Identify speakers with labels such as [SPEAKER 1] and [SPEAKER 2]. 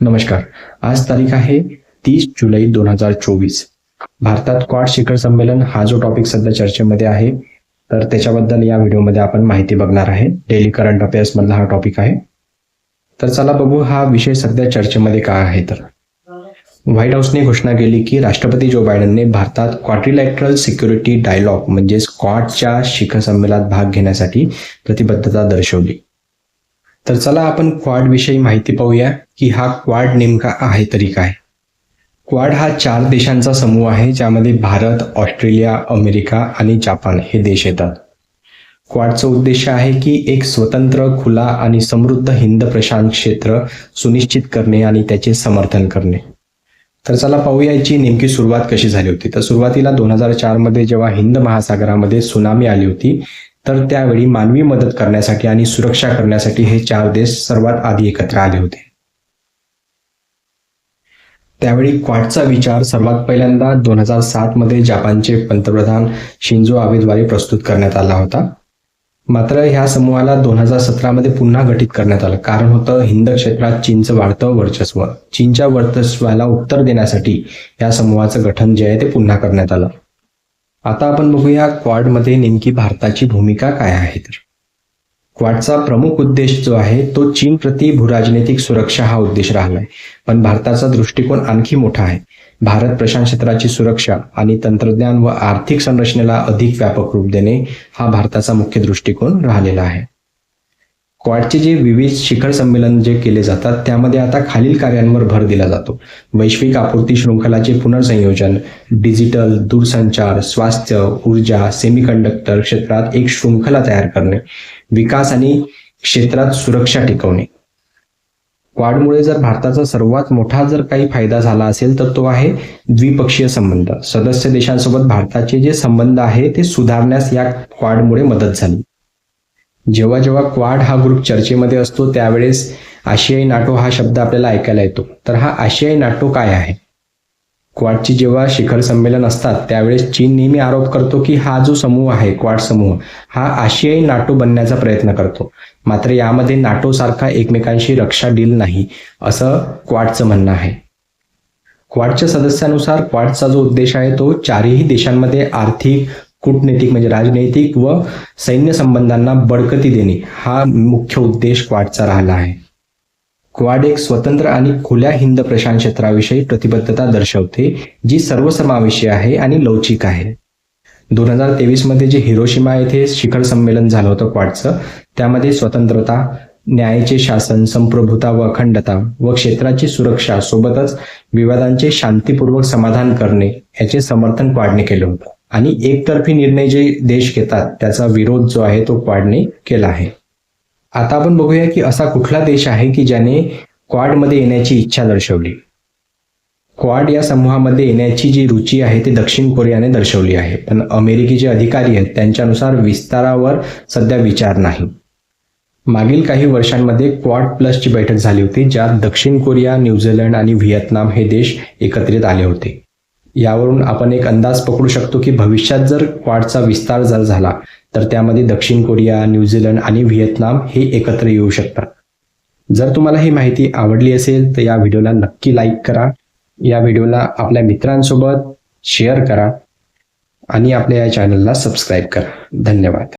[SPEAKER 1] नमस्कार. आज तारीख आहे तीस जुलै दोन हजार चोवीस. भारतात क्वाड शिखर संमेलन हा जो टॉपिक सध्या चर्चेमध्ये आहे तर त्याच्याबद्दल या व्हिडिओमध्ये आपण माहिती बघणार आहे. डेली करंट अफेअर्स मधला हा टॉपिक आहे. तर चला बघू हा विषय सध्या चर्चेमध्ये का आहे तर. व्हाईट हाऊसने घोषणा केली की राष्ट्रपती जो बायडनने भारतात क्वाड्रिलॅटरल सिक्युरिटी डायलॉग म्हणजेच क्वाडच्या शिखर संमेलनात भाग घेण्यासाठी प्रतिबद्धता दर्शवली. तर चला आपण क्वाड विषयी माहिती पाहूया की हा क्वाड नेमका आहे तरी काय. क्वाड हा चार देशांचा समूह आहे ज्यामध्ये भारत ऑस्ट्रेलिया अमेरिका आणि जपान हे देश येतात. क्वाडचं उद्देश आहे की एक स्वतंत्र खुला आणि समृद्ध हिंद प्रशांत क्षेत्र सुनिश्चित करणे आणि त्याचे समर्थन करणे. तर चला पाहूया याची नेमकी सुरुवात कशी झाली होती. तर सुरुवातीला दोन हजार चारमध्ये जेव्हा हिंद महासागरामध्ये सुनामी आली होती तर त्यावेळी मानवी मदत करण्यासाठी आणि सुरक्षा करण्यासाठी हे चार देश सर्वात आधी एकत्र आले होते. त्यावेळी क्वाटचा विचार सर्वात पहिल्यांदा दोन हजार सात मध्ये जपानचे पंतप्रधान शिंजो आबेद्वारे प्रस्तुत करण्यात आला होता. मात्र ह्या समूहाला दोन हजार सतरामध्ये पुन्हा गठीत करण्यात आलं. कारण होतं हिंद क्षेत्रात चीनचं वाढतं वर्चस्व चीनच्या वर्चस्वाला उत्तर देण्यासाठी या समूहाचं गठन जे आहे ते पुन्हा करण्यात आलं. आता आपण बघूया क्वाडमध्ये नेमकी भारताची भूमिका काय आहे तर. क्वाडचा प्रमुख उद्देश जो आहे तो चीन प्रति भूराजनैतिक सुरक्षा हा उद्देश राहिलाय पण भारताचा दृष्टिकोन आणखी मोठा आहे. भारत प्रशांत क्षेत्राची सुरक्षा आणि तंत्रज्ञान व आर्थिक संरचनेला अधिक व्यापक रूप देणे हा भारताचा मुख्य दृष्टिकोन राहिलेला आहे. क्वाडचे जे विविध शिखर संमेलन जे केले जातात त्यामध्ये आता खालील कार्यांवर भर दिला जातो. वैश्विक आपूर्ती शृंखलाचे पुनर्संयोजन डिजिटल दूरसंचार स्वास्थ्य ऊर्जा सेमीकंडक्टर क्षेत्रात एक शृंखला तयार करणे विकास आणि क्षेत्रात सुरक्षा टिकवणे. क्वाडमुळे जर भारताचा सर्वात मोठा जर काही फायदा झाला असेल तर तो आहे द्विपक्षीय संबंध. सदस्य देशांसोबत भारताचे जे संबंध आहे ते सुधारण्यास या क्वाडमुळे मदत झाली. जेव्हा जेव्हा क्वाड हा ग्रुप चर्चेमध्ये असतो त्यावेळेस आशियाई नाटो हा शब्द आपल्याला ऐकायला येतो. तर हा आशियाई नाटो काय आहे? क्वाडची जेव्हा शिखर संमेलन असतात त्यावेळेस चीन नेहमी आरोप करतो की हा जो समूह आहे क्वाड समूह हा आशियाई नाटो बनण्याचा प्रयत्न करतो. मात्र यामध्ये नाटो सारखा एकमेकांशी रक्षा डील नाही असं क्वाडचं म्हणणं आहे. क्वाडच्या सदस्यानुसार क्वाडचा जो उद्देश आहे तो चारही देशांमध्ये आर्थिक कूटनैतिक म्हणजे राजनैतिक व सैन्य संबंधांना बळकटी देणे हा मुख्य उद्देश क्वाडचा राहिला आहे. क्वाड एक स्वतंत्र आणि खुल्या हिंद प्रशांत क्षेत्राविषयी प्रतिबद्धता दर्शवते जी सर्वसमावेशी आहे आणि लवचिक आहे. दोन हजार तेवीसमध्ये जे हिरोशिमा येथे शिखर संमेलन झालं होतं क्वाडचं त्यामध्ये स्वतंत्रता न्यायाचे शासन संप्रभुता व अखंडता व क्षेत्राची सुरक्षा सोबतच विवादांचे शांतीपूर्वक समाधान करणे याचे समर्थन क्वाडने केलं होतं. आणि एकतर्फी निर्णय जे देश घेतात त्याचा विरोध जो आहे तो क्वाडने केला आहे. आता आपण बघूया की असा कुठला देश आहे की ज्याने क्वाडमध्ये येण्याची इच्छा दर्शवली? क्वाड या समूहामध्ये येण्याची जी रुची आहे ती दक्षिण कोरियाने दर्शवली आहे. पण अमेरिकी जे अधिकारी आहेत त्यांच्यानुसार विस्तारावर सध्या विचार नाही. मागील काही वर्षांमध्ये क्वाड प्लसची बैठक झाली होती ज्यात दक्षिण कोरिया न्यूझीलंड आणि व्हिएतनाम हे देश एकत्रित आले होते. यावरून आपण एक अंदाज पकडू शकतो की भविष्यात जर क्वाडचा विस्तार जर झाला तर त्यामध्ये दक्षिण कोरिया न्यूझीलंड आणि व्हिएतनाम हे एकत्र येऊ शकतात. जर तुम्हाला ही माहिती आवडली असेल तर या व्हिडिओला नक्की लाईक करा. या व्हिडिओला आपल्या मित्रांसोबत शेअर करा आणि आपल्या या चॅनलला सबस्क्राईब करा. धन्यवाद.